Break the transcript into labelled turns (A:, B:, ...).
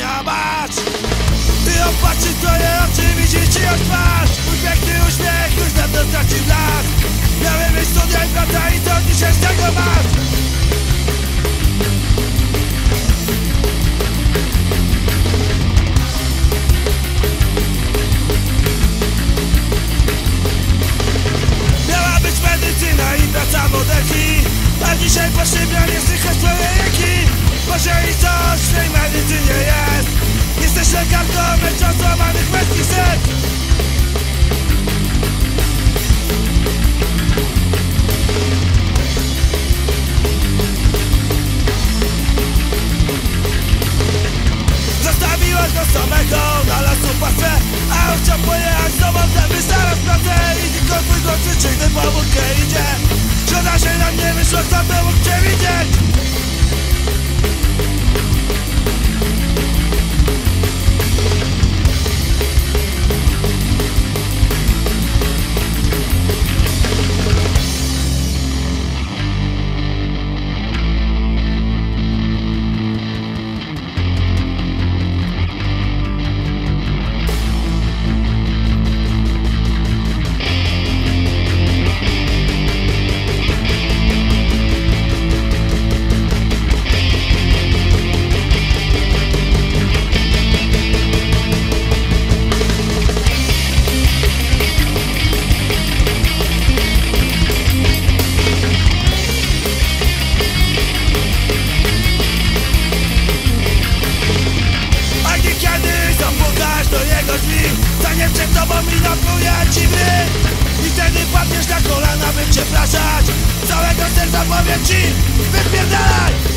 A: masz Ty opatrzysz twoje oczy, widzisz ci od twarz Mój piękny uśmiech już dawno stracił blask Miałem mieć studia i brata i co dzisiaj z tego masz? Medycyna i praca modelki A dzisiaj po szybianie słychać twoje jęki Może i coś Męczą złamanych męskich samego na lasu pastwę A on chciał pojechać tobą zęby zaraz pracę. I tylko twój głos wódkę idzie. Szkoda, że nam nie wyszło, kto by mógł cię serca powiem ci, wypierdalaj